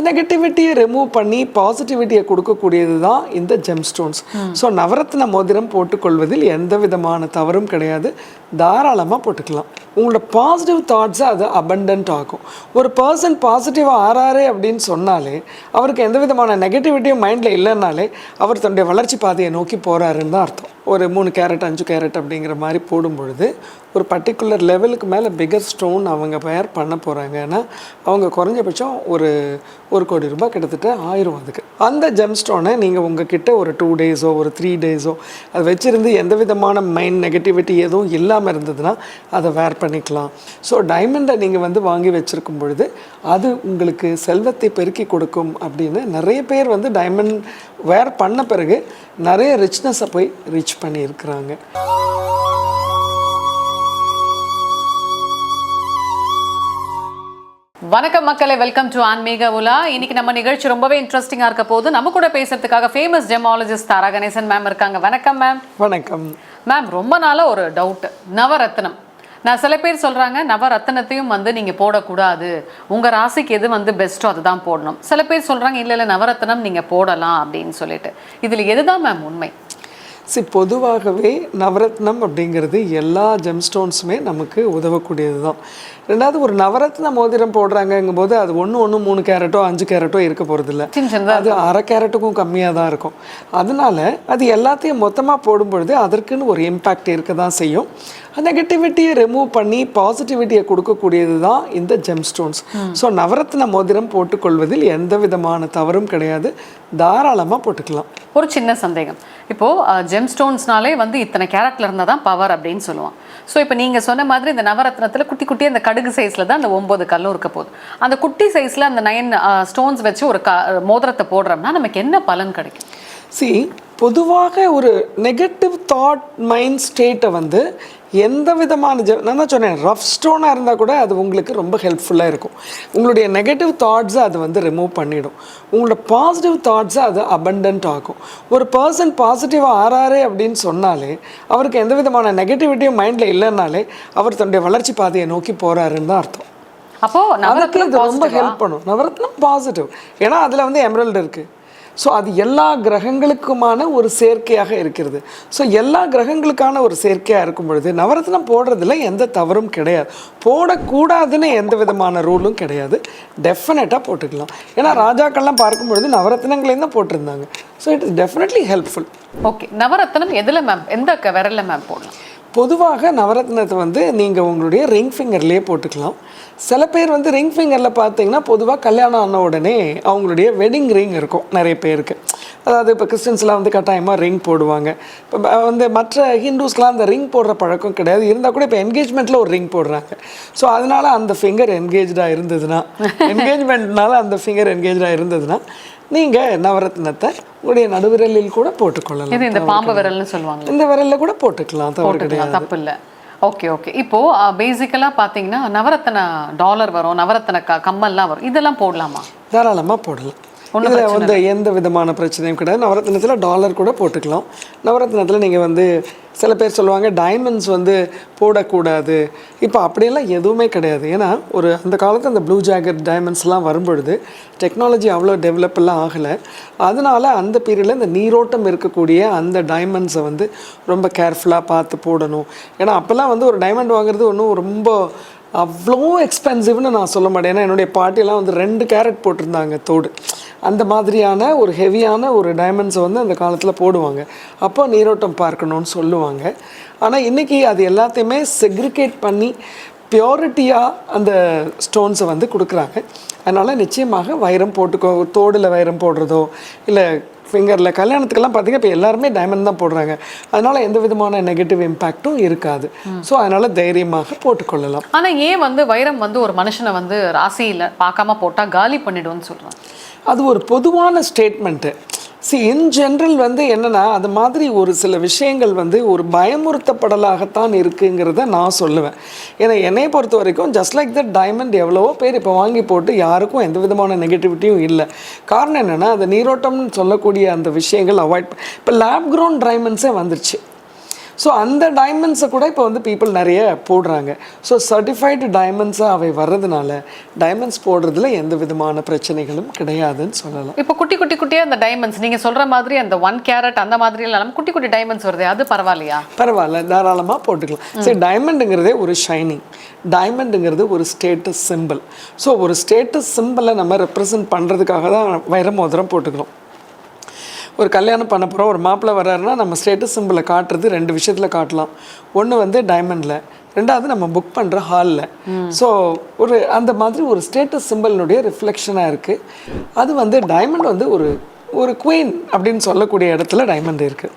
நெகட்டிவிட்டியை remove பண்ணி பாசிட்டிவிட்டியை கொடுக்கக்கூடியது தான் இந்த ஜெம் ஸ்டோன்ஸ் ஸோ நவரத்ன மோதிரம் போட்டுக்கொள்வதில் எந்த விதமான தவறும் கிடையாது. தாராளமாக போட்டுக்கலாம். உங்களோட பாசிட்டிவ் தாட்ஸை அது அபண்டன்ட் ஆகும் ஒரு பர்சன் பாசிட்டிவாக ஆறாரு அப்படின்னு சொன்னாலே அவருக்கு எந்த விதமான நெகட்டிவிட்டியும் மைண்டில் இல்லைன்னாலே அவர் தன்னுடைய வளர்ச்சி பாதையை நோக்கி போகிறாருன்னு தான் அர்த்தம். ஒரு மூணு கேரட் அஞ்சு கேரட் அப்படிங்கிற மாதிரி போடும் பொழுது ஒரு பர்டிகுலர் லெவலுக்கு மேலே பிகர் ஸ்டோன் அவங்க பயர் பண்ண போகிறாங்கன்னா அவங்க குறைஞ்சபட்சம் ஒரு ஒரு கோடி ரூபாய் கிட்டத்தட்ட ஆயிரம் அதுக்கு. அந்த ஜெம் ஸ்டோனை நீங்கள் உங்ககிட்ட ஒரு டூ டேஸோ ஒரு த்ரீ டேஸோ அதை வச்சுருந்து எந்த விதமான மைண்ட் நெகட்டிவிட்டி எதுவும் இல்லாமல் இருந்ததுன்னா அதை வேர் பண்ணிக்கலாம். ஸோ டைமண்டை நீங்கள் வந்து வாங்கி வச்சுருக்கும் பொழுது அது உங்களுக்கு செல்வத்தை பெருக்கி கொடுக்கும் அப்படின்னு நிறைய பேர் வந்து டைமண்ட் வேர் பண்ண பிறகு நிறைய ரிச்னஸை போய் ரீச் பண்ணியிருக்கிறாங்க. வணக்கம் மக்களே வெல்கம் டு ஆன்மீக உலா. இன்னைக்கு நம்ம நிகழ்ச்சி ரொம்பவே இன்ட்ரெஸ்டிங்கா இருக்க போது நம்ம கூட பேசுறதுக்காக famous gemologist Tara Ganesan ma'am இருக்காங்க. வணக்கம் மேம் வணக்கம். மேம் ரொம்ப நாளா ஒரு டவுட் நவரத்னம். நான் சில பேர் சொல்கிறாங்க நவரத்னத்தையும் வந்து நீங்கள் போடக்கூடாது. உங்கள் ராசிக்கு எது வந்து பெஸ்ட்டோ அதுதான் போடணும். சில பேர் சொல்கிறாங்க இல்லை இல்லை நவரத்னம் நீங்கள் போடலாம் அப்படின்னு சொல்லிட்டு. இதில் எதுதான் மேம் உண்மை? சி பொதுவாகவே நவரத்னம் அப்படிங்கிறது எல்லா ஜெம்ஸ்டோன்ஸுமே நமக்கு உதவக்கூடியது தான் ரெண்டாவது ஒரு நவரத்ன மோதிரம் போடுறாங்கங்கும் போது அது ஒன்று ஒன்று மூணு கேரட்டோ அஞ்சு கேரட்டோ இருக்க போகிறதில்ல அது அரை கேரட்டுக்கும் கம்மியாக தான் இருக்கும். அதனால அது எல்லாத்தையும் மொத்தமாக போடும் பொழுது அதற்குன்னு ஒரு இம்பேக்ட் இருக்க தான் செய்யும் நெகட்டிவிட்டியை ரிமூவ் பண்ணி பாசிட்டிவிட்டியை கொடுக்கக்கூடியது தான் இந்த ஜெம் ஸ்டோன்ஸ் ஸோ நவரத்ன மோதிரம் போட்டுக்கொள்வதில் எந்த விதமான தவறும் கிடையாது. தாராளமாக போட்டுக்கலாம். ஒரு சின்ன சந்தேகம். இப்போது ஜெம் ஸ்டோன்ஸ்னாலே வந்து இத்தனை கேரட்டில் இருந்தால் தான் பவர் அப்படின்னு சொல்லுவான். ஸோ இப்போ நீங்கள் சொன்ன மாதிரி இந்த நவரத்னத்தில் குட்டி குட்டி அந்த கடுகு சைஸில் தான் அந்த ஒம்பது கல்லும் இருக்க போகுது. அந்த குட்டி சைஸில் அந்த நைன் ஸ்டோன்ஸ் வச்சு ஒரு க மோதிரத்தை போடுறோம்னா நமக்கு என்ன பலன் கிடைக்கும்? சி பொதுவாக ஒரு நெகட்டிவ் தாட் மைண்ட் ஸ்டேட்டை வந்து எந்த விதமான ஜ நான் தான் சொன்னேன் ரஃப் ஸ்டோனாக இருந்தால் கூட அது உங்களுக்கு ரொம்ப ஹெல்ப்ஃபுல்லாக இருக்கும். உங்களுடைய நெகட்டிவ் தாட்ஸை அது வந்து ரிமூவ் பண்ணிடும். உங்களோட பாசிட்டிவ் தாட்ஸை அது அபண்டன்ட் ஆகும். ஒரு பர்சன் பாசிட்டிவாக ஆறாரு அப்படின்னு சொன்னாலே அவருக்கு எந்த விதமான நெகட்டிவிட்டியும் மைண்டில் இல்லைன்னாலே அவர் தன்னுடைய வளர்ச்சி பாதையை நோக்கி போகிறாருன்னு தான் அர்த்தம். அப்போ நவரத்னம் ரொம்ப? ஹெல்ப் பண்ணும். நவரத்னம் பாசிட்டிவ் ஏன்னா அதில் வந்து எமரல்டு இருக்குது ஸோ அது எல்லா கிரகங்களுக்குமான ஒரு சேர்க்கையாக இருக்கிறது. ஸோ எல்லா கிரகங்களுக்கான ஒரு சேர்க்கையாக இருக்கும் பொழுது நவரத்னம் போடுறதுல எந்த தவறும் கிடையாது. போடக்கூடாதுன்னு எந்த விதமான ரூலும் கிடையாது. டெஃபினட்டாக போட்டுக்கலாம். ஏன்னா ராஜாக்கள்லாம் பார்க்கும் பொழுது நவரத்னங்களையும் தான் போட்டிருந்தாங்க. So it is definitely helpful okay நவரத்னம் எதுல மேம் எந்த விரல்ல மேம் போடலாம்? பொதுவாக நவரத்னத்தை வந்து நீங்கள் உங்களுடைய ரிங் ஃபிங்கர்லேயே போட்டுக்கலாம். சில பேர் வந்து ரிங் ஃபிங்கரில் பார்த்தீங்கன்னா பொதுவாக கல்யாணம் ஆன உடனே அவங்களுடைய வெட்டிங் ரிங் இருக்கும் நிறைய பேருக்கு. அதாவது இப்போ கிறிஸ்டின்ஸ்லாம் வந்து கட்டாயமாக ரிங் போடுவாங்க. இப்போ வந்து மற்ற ஹிந்துஸ்க்கெலாம் அந்த ரிங் போடுற பழக்கம் கிடையாது. இருந்தால் கூட இப்போ என்கேஜ்மெண்ட்டில் ஒரு ரிங் போடுறாங்க. ஸோ அதனால அந்த ஃபிங்கர் என்கேஜாக இருந்ததுன்னா என்கேஜ்மெண்ட்னால அந்த ஃபிங்கர் என்கேஜாக இருந்ததுன்னா நீங்கள் நவரத்னத்தை உங்களுடைய நடுவிரலில் கூட போட்டுக்கொள்ளலாம். இது இந்த பாம்பு விரல்னு சொல்லுவாங்க இந்த விரல்ல கூட போட்டுக்கலாம். தவறு கிடையாது. தப்பு இல்ல. ஓகே ஓகே இப்போ uh, பேசிக்கலாக பார்த்தீங்கன்னா நவரத்ன டாலர் வரும் நவரத்ன க கம்மல்லாம் வரும். இதெல்லாம் போடலாமா? தாராளமாக போடலாம். இதில் வந்து எந்த விதமான பிரச்சனையும் கிடையாது. நவரத்னத்தில் டாலர் கூட போட்டுக்கலாம். நவரத்னத்தில் நீங்கள் வந்து சில பேர் சொல்லுவாங்க டைமண்ட்ஸ் வந்து போடக்கூடாது. இப்போ அப்படியெல்லாம் எதுவுமே கிடையாது. ஏன்னா ஒரு அந்த காலத்து அந்த ப்ளூ ஜாக்கெட் டைமண்ட்ஸ்லாம் வரும்பொழுது டெக்னாலஜி அவ்வளோ டெவலப் எல்லாம் ஆகலை. அதனால அந்த பீரியடில் இந்த நீரோட்டம் இருக்கக்கூடிய அந்த டைமண்ட்ஸை வந்து ரொம்ப கேர்ஃபுல்லாக பார்த்து போடணும். ஏன்னா அப்போல்லாம் வந்து ஒரு டைமண்ட் வாங்குறது ஒன்றும் ரொம்ப அவ்வளோ எக்ஸ்பென்சிவ்னு நான் சொல்ல மாட்டேன். ஏன்னா என்னுடைய பாட்டியெல்லாம் வந்து ரெண்டு கேரட் போட்டிருந்தாங்க தோடு. அந்த மாதிரியான ஒரு ஹெவியான ஒரு டைமண்ட்ஸை வந்து அந்த காலத்தில் போடுவாங்க. அப்போ நீரோட்டம் பார்க்கணும்னு சொல்லுவாங்க. ஆனால் இன்றைக்கி அது எல்லாத்தையுமே செக்ரிகேட் பண்ணி பியூரிட்டியாக அந்த ஸ்டோன்ஸை வந்து கொடுக்குறாங்க. அதனால் நிச்சயமாக வைரம் போட்டுக்கோ தோடில் வைரம் போடுறதோ இல்லை ஃபிங்கரில் கல்யாணத்துக்கெல்லாம் பார்த்தீங்கன்னா இப்போ எல்லாருமே டைமண்ட் தான் போடுறாங்க. அதனால் எந்த விதமான நெகட்டிவ் இம்பேக்ட்டும் இருக்காது. ஸோ அதனால் தைரியமாக போட்டுக்கொள்ளலாம். ஆனா ஏன் வந்து வைரம் வந்து ஒரு மனுஷனை வந்து ராசியில பார்க்காம போட்டா காலி பண்ணிடும்னு சொல்றாங்க? அது ஒரு பொதுவான ஸ்டேட்மெண்ட்டு சி இன் ஜென்ரல் வந்து என்னென்னா அது மாதிரி ஒரு சில விஷயங்கள் வந்து ஒரு பயமுறுத்தப்படலாகத்தான் இருக்குங்கிறத நான் சொல்லுவேன். ஏன்னா என்னை பொறுத்த வரைக்கும் ஜஸ்ட் லைக் தட் டைமண்ட் எவ்வளவோ பேர் இப்போ வாங்கி போட்டு யாருக்கும் எந்த விதமான நெகட்டிவிட்டியும் இல்லை. காரணம் என்னென்னா அந்த நீரோட்டம்னு சொல்லக்கூடிய அந்த விஷயங்கள் அவாய்ட் இப்போ லேப் க்ரௌண்ட் டைமண்ட்ஸே வந்துருச்சு. ஸோ அந்த டைமண்ட்ஸை கூட இப்போ வந்து பீப்புள் நிறைய போடுறாங்க. ஸோ சர்டிஃபைடு டைமண்ட்ஸாக அவை வர்றதுனால டைமண்ட்ஸ் போடுறதுல எந்த விதமான பிரச்சனைகளும் கிடையாதுன்னு சொல்லலாம். இப்போ குட்டி குட்டி குட்டியா அந்த டைமண்ட்ஸ் நீங்க சொல்ற மாதிரி அந்த ஒன் கேரட் அந்த மாதிரி எல்லாம் குட்டி குட்டி டைமண்ட்ஸ் வருது அது பரவாயில்லையா? பரவாயில்ல தாராளமாக போட்டுக்கலாம். சரி டைமண்டுங்கிறதே ஒரு ஷைனிங் டைமண்டுங்கிறது ஒரு ஸ்டேட்டஸ் சிம்பிள் ஸோ ஒரு ஸ்டேட்டஸ் சிம்பிளை நம்ம ரெப்ரசன்ட் பண்ணுறதுக்காக தான் வைர மோதிரம் போட்டுக்கிறோம். ஒரு கல்யாணம் பண்ண போகிறோம் ஒரு மாப்பிள்ளை வர்றாருன்னா நம்ம ஸ்டேட்டஸ் சிம்பிளை காட்டுறது ரெண்டு விஷயத்தில் காட்டலாம். ஒன்று வந்து டைமண்டில் ரெண்டாவது நம்ம புக் பண்ணுற ஹாலில் ஸோ ஒரு அந்த மாதிரி ஒரு ஸ்டேட்டஸ் சிம்பிளினுடைய ரிஃப்ளெக்ஷனாக இருக்குது அது வந்து டைமண்ட் வந்து ஒரு ஒரு குயின் அப்படின்னு சொல்லக்கூடிய இடத்துல டைமண்ட் இருக்குது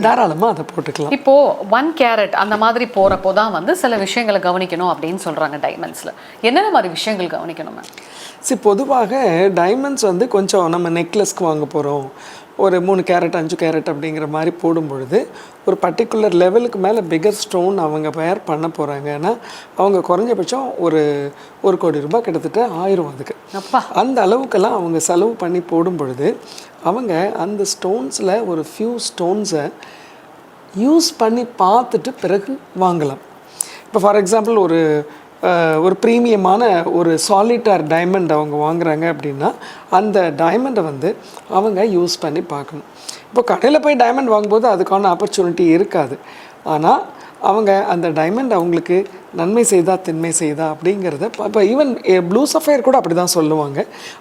தாராளமாக அதை போட்டுக்கலாம். இப்போ ஒன் கேரட் அந்த மாதிரி போறப்போ தான் வந்து சில விஷயங்களை கவனிக்கணும் அப்படின்னு சொல்றாங்க டைமண்ட்ஸ்ல என்னென்ன மாதிரி விஷயங்கள் கவனிக்கணும் மேம் சரி பொதுவாக டைமண்ட்ஸ் வந்து கொஞ்சம் நம்ம நெக்லஸ்க்கு வாங்க போகிறோம் ஒரு மூணு கேரட் அஞ்சு கேரட் அப்படிங்கிற மாதிரி போடும் பொழுது ஒரு பர்டிகுலர் லெவலுக்கு மேலே பிகர் ஸ்டோன் அவங்க பேர் பண்ண போகிறாங்கன்னா அவங்க குறைஞ்சபட்சம் ஒரு ஒரு கோடி ரூபாய் கிட்டத்தட்ட ஆயிரம் அதுக்கு. அப்பா. அந்த அளவுக்கெல்லாம் அவங்க செலவு பண்ணி போடும் பொழுது அவங்க அந்த ஸ்டோன்ஸில் ஒரு ஃபியூ ஸ்டோன்ஸை யூஸ் பண்ணி பார்த்துட்டு பிறகு வாங்கலாம். இப்போ ஃபார் எக்ஸாம்பிள் ஒரு ஒரு ப்ரீமியமான ஒரு சாலிட்டார் டைமண்ட் அவங்க வாங்குறாங்க அப்படின்னா அந்த டைமண்டை வந்து அவங்க யூஸ் பண்ணி பார்க்கணும். இப்போ கடையில் போய் டைமண்ட் வாங்கும்போது அதுக்கான ஆப்பர்ச்சுனிட்டி இருக்காது. ஆனால் அவங்க அந்த டைமண்ட் அவங்களுக்கு நன்மை செய்தா தின்மை செய்தா அப்படிங்கிறத இப்போ ஈவன் ப்ளூ சஃபயர் கூட அப்படி தான் சொல்லுவாங்க.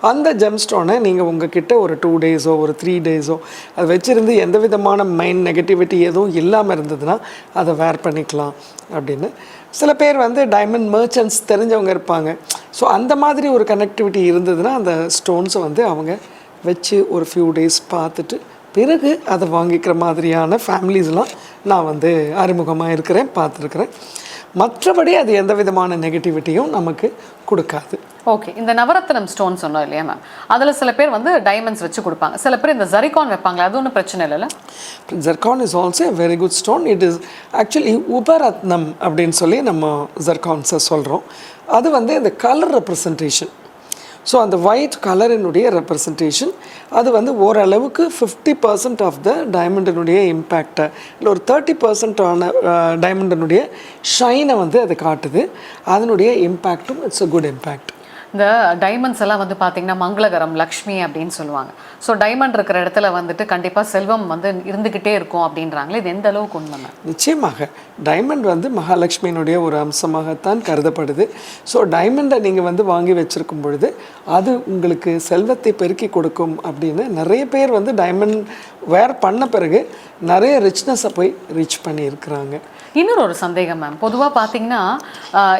அந்த ஜெம்ஸ்டோனை நீங்கள் உங்ககிட்ட ஒரு டூ டேஸோ ஒரு த்ரீ டேஸோ அதை வச்சுருந்து எந்த விதமான மைண்ட் நெகட்டிவிட்டி எதுவும் இல்லாமல் இருந்ததுன்னா அதை வேர் பண்ணிக்கலாம் அப்படின்னு. சில பேர் வந்து டைமண்ட் மர்ச்சன்ட்ஸ் தெரிஞ்சவங்க இருப்பாங்க. ஸோ அந்த மாதிரி ஒரு கனெக்டிவிட்டி இருந்ததுன்னா அந்த ஸ்டோன்ஸை வந்து அவங்க வச்சு ஒரு ஃபியூ டேஸ் பார்த்துட்டு பிறகு அதை வாங்கிக்கிற மாதிரியான ஃபேமிலிஸ்லாம் நான் வந்து அறிமுகமாக இருக்கிறேன் பார்த்துருக்குறேன். மற்றபடி அது எந்த விதமான நெகட்டிவிட்டியும் நமக்கு கொடுக்காது. ஓகே இந்த நவரத்னம் ஸ்டோன் சொன்னோம் இல்லையா மேம் அதுல சில பேர் வந்து டைமண்ட்ஸ் வச்சு கொடுப்பாங்க. சில பேர் இந்த ஜரிகான் வைப்பாங்க அது ஒன்றும் பிரச்சனை இல்லைல்ல? Zircon is also a very good stone it is actually உபரத்னம் அப்படின்னு சொல்லி நம்ம ஜர்கான்ஸை சொல்கிறோம் அது வந்து இந்த கலர் ரெப்ரசன்டேஷன் ஸோ அந்த ஒயிட் கலரினுடைய ரெப்ரசன்டேஷன் அது வந்து ஓரளவுக்கு ஃபிஃப்டி பர்சன்ட் ஆஃப் த டைமண்டினுடைய இம்பேக்டை இல்லை ஒரு தேர்ட்டி பர்சன்டான டைமண்டினுடைய ஷைனை வந்து அது காட்டுது. அதனுடைய இம்பேக்டும் இட்ஸ் அ குட் இம்பேக்ட் இந்த டைமண்ட்ஸ் எல்லாம் வந்து பார்த்தீங்கன்னா மங்களகரம் லக்ஷ்மி அப்படின்னு சொல்லுவாங்க. ஸோ டைமண்ட் இருக்கிற இடத்துல வந்துட்டு கண்டிப்பாக செல்வம் வந்து இருந்துக்கிட்டே இருக்கும் அப்படின்றாங்களே இது எந்த அளவுக்கு உண்மை நிச்சயமாக டைமண்ட் வந்து மகாலட்சுமியினுடைய ஒரு அம்சமாகத்தான் கருதப்படுது. ஸோ டைமண்டை நீங்கள் வந்து வாங்கி வச்சுருக்கும் பொழுது அது உங்களுக்கு செல்வத்தை பெருக்கி கொடுக்கும் அப்படின்னு நிறைய பேர் வந்து டைமண்ட் வேர் பண்ண பிறகு நிறைய ரிச்னஸை போய் ரீச் பண்ணியிருக்கிறாங்க. இன்னொரு ஒரு சந்தேகம் மேம் பொதுவாக பார்த்தீங்கன்னா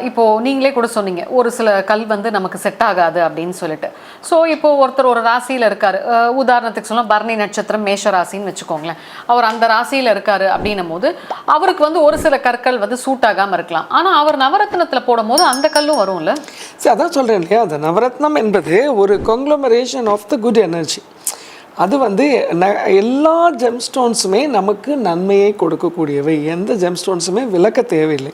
இப்போது நீங்களே கூட சொன்னீங்க ஒரு சில கல் வந்து நமக்கு செட் ஆகாது அப்படின்னு சொல்லிட்டு. ஸோ இப்போ ஒருத்தர் ஒரு ராசியில் இருக்கார். உதாரணத்துக்கு சொல்லலாம் பரணி நட்சத்திரம் மேஷ ராசின்னு வச்சுக்கோங்களேன். அவர் அந்த ராசியில் இருக்கார் அப்படின்னும் போது அவருக்கு வந்து ஒரு சில கற்கள் வந்து சூட் ஆகாமல் இருக்கலாம். ஆனால் அவர் நவரத்னத்தில் போடும்போது அந்த கல்லும் வரும்ல? சரி அதான் சொல்கிறேன் இல்லையா? அந்த நவரத்னம் என்பது ஒரு conglomeration of the good energy அது வந்து ந எல்லா ஜெம்ஸ்டோன்ஸுமே நமக்கு நன்மையை கொடுக்கக்கூடியவை. எந்த ஜெம்ஸ்டோன்ஸுமே விளக்க தேவையில்லை.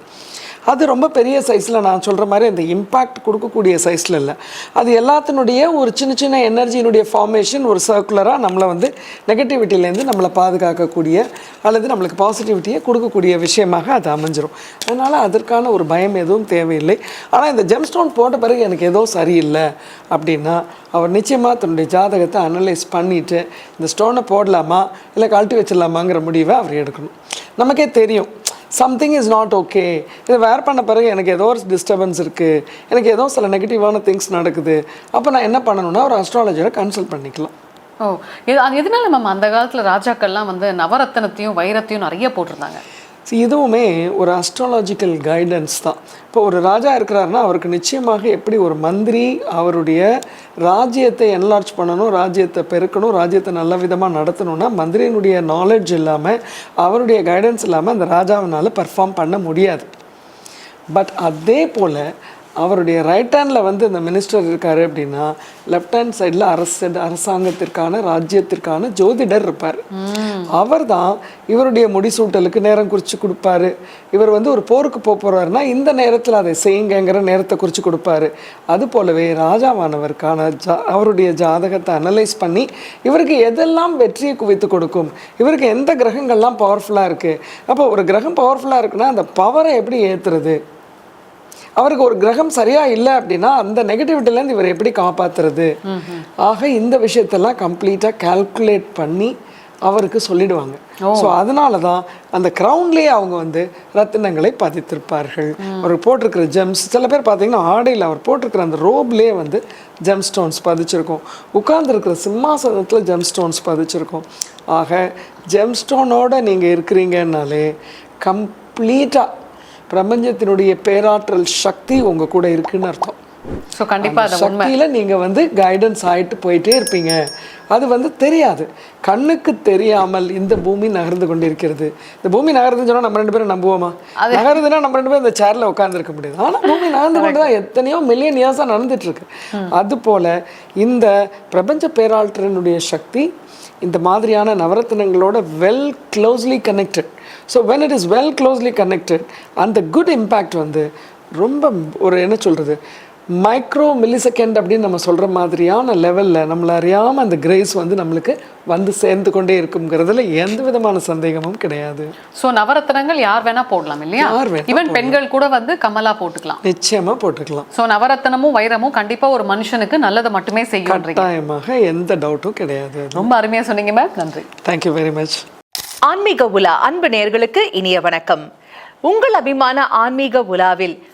அது ரொம்ப பெரிய சைஸில் நான் சொல்கிற மாதிரி அந்த இம்பேக்ட் கொடுக்கக்கூடிய சைஸில் இல்லை. அது எல்லாத்தினுடைய ஒரு சின்ன சின்ன எனர்ஜியினுடைய ஃபார்மேஷன் ஒரு சர்க்குலராக நம்மளை வந்து நெகட்டிவிட்டியிலேருந்து நம்மளை பாதுகாக்கக்கூடிய அல்லது நம்மளுக்கு பாசிட்டிவிட்டியை கொடுக்கக்கூடிய விஷயமாக அது அமைஞ்சிரும். அதனால் அதற்கான ஒரு பயம் எதுவும் தேவையில்லை. ஆனால் இந்த ஜெம்ஸ்டோன் போட்ட பிறகு எனக்கு ஏதோ சரியில்லை அப்படின்னா அவர் நிச்சயமாக தன்னுடைய ஜாதகத்தை அனலைஸ் பண்ணிவிட்டு இந்த ஸ்டோனை போடலாமா இல்லை கழட்டி வச்சிடலாமாங்கிற முடிவை அவர் எடுக்கணும். நமக்கே தெரியும். சம்திங் இஸ் நாட் ஓகே இதை வேர் பண்ண பிறகு எனக்கு ஏதோ ஒரு டிஸ்டர்பன்ஸ் இருக்குது எனக்கு ஏதோ சில நெகட்டிவான திங்ஸ் நடக்குது. அப்போ நான் என்ன பண்ணணும்னா ஒரு அஸ்ட்ராலஜரை கன்சல்ட் பண்ணிக்கலாம். ஓ இது அது எதனால மேம் அந்த காலத்தில் ராஜாக்கள்லாம் வந்து நவரத்தனத்தையும் வைரத்தையும் நிறைய போட்டிருந்தாங்க? ஸோ இதுவுமே ஒரு அஸ்ட்ராலாஜிக்கல் கைடன்ஸ் தான். இப்போ ஒரு ராஜா இருக்கிறாருன்னா அவருக்கு நிச்சயமாக எப்படி ஒரு மந்திரி அவருடைய ராஜ்யத்தை என்லார்ஜ் பண்ணணும் ராஜ்யத்தை பெருக்கணும் ராஜ்யத்தை நல்ல விதமாக நடத்தணும்னா மந்திரியினுடைய நாலேஜ் இல்லாமல் அவருடைய கைடன்ஸ் இல்லாமல் அந்த ராஜாவினால் பர்ஃபார்ம் பண்ண முடியாது. பட் அதே போல் அவருடைய ரைட் ஹேண்டில் வந்து இந்த மினிஸ்டர் இருக்காரு அப்படின்னா லெஃப்ட் ஹேண்ட் சைடில் அரசு அரசாங்கத்திற்கான ராஜ்யத்திற்கான ஜோதிடர் இருப்பார். அவர் தான் இவருடைய முடிசூட்டலுக்கு நேரம் குறித்து கொடுப்பாரு. இவர் வந்து ஒரு போருக்கு போக போகிறாருன்னா இந்த நேரத்தில் அதை செய்யுங்கங்கிற நேரத்தை குறித்து கொடுப்பாரு. அது போலவே ராஜாவானவருக்கான ஜா அவருடைய ஜாதகத்தை அனலைஸ் பண்ணி இவருக்கு எதெல்லாம் வெற்றியை குவித்து கொடுக்கும்? இவருக்கு எந்த கிரகங்கள்லாம் பவர்ஃபுல்லாக இருக்குது அப்போ ஒரு கிரகம் பவர்ஃபுல்லாக இருக்குன்னா அந்த பவரை எப்படி ஏற்றுறது அவருக்கு ஒரு கிரகம் சரியா இல்லை அப்படின்னா அந்த நெகட்டிவிட்டிலேருந்து இவர் எப்படி காப்பாத்துறது? ஆக இந்த விஷயத்தெல்லாம் கம்ப்ளீட்டாக கால்குலேட் பண்ணி அவருக்கு சொல்லிடுவாங்க. ஸோ அதனால தான் அந்த க்ரௌன்லேயே அவங்க வந்து ரத்தினங்களை பதித்திருப்பார்கள். அவர் போட்டிருக்கிற ஜெம்ஸ் சில பேர் பார்த்தீங்கன்னா ஆடையில் அவர் போட்டிருக்கிற அந்த ரோப்லேயே வந்து ஜெம் ஸ்டோன்ஸ் பதிச்சிருக்கும். உட்கார்ந்துருக்கிற சிம்மாசனத்தில் ஜெம் ஸ்டோன்ஸ் பதிச்சிருக்கும். ஆக ஜெம் ஸ்டோனோட நீங்கள் இருக்கிறீங்கன்னாலே கம்ப்ளீட்டாக பிரபஞ்சத்தினுடைய பேராற்றல் சக்தி உங்க கூட இருக்குன்னு அர்த்தம். ஸோ கண்டிப்பா அது சக்தியில நீங்க வந்து கைடன்ஸ் ஆயிட்டு போயிட்டே இருப்பீங்க. அது வந்து தெரியாது. கண்ணுக்கு தெரியாமல் இந்த பூமி நகர்ந்து கொண்டிருக்கிறது. இந்த பூமி நகருதுன்னு சொன்னா நம்ம ரெண்டு பேரும் நம்புவோமா? நகருதுன்னா நம்ம ரெண்டு பேரும் இந்த சேர்ல உட்கார்ந்துருக்க முடியாது. ஆனா பூமி நகர்ந்து கொண்டு தான் எத்தனையோ மில்லியன் இயர்ஸாக நடந்துட்டு இருக்கு அது போல இந்த பிரபஞ்ச பேராற்றலினுடைய சக்தி இந்த மாதிரியான நவரத்தினங்களோட well closely connected so when it is well closely connected அந்த குட் இம்பேக்ட் வந்து ரொம்ப ஒரு என்ன சொல்கிறது மைக்ரோ மில்லிசெகண்ட் அப்படின்னு நம்ம சொல்கிற மாதிரியான லெவலில் நம்மளை அறியாமல் அந்த கிரேஸ் வந்து நம்மளுக்கு வந்து சேர்ந்து கொண்டே இருக்குங்கிறதுல எந்த விதமான சந்தேகமும் கிடையாது. ஸோ நவரத்னங்கள் யார் வேணா போடலாம் இல்லையா? யார் வேணா ஈவன் பெண்கள் கூட வந்து கமலா போட்டுக்கலாம். நிச்சயமாக போட்டுக்கலாம். ஸோ நவரத்னமும் வைரமும் கண்டிப்பா ஒரு மனுஷனுக்கு நல்லதை மட்டுமே செய்யும்ன்றீங்க கட்டாயமாக எந்த டவுட்டும் கிடையாது. ரொம்ப அருமையா சொன்னீங்க மேம் நன்றி. தேங்க்யூ வெரி மச் ஆன்மீக உலா அன்பு நேயர்களுக்கு இனிய வணக்கம். உங்கள் அபிமான ஆன்மீக உலாவில்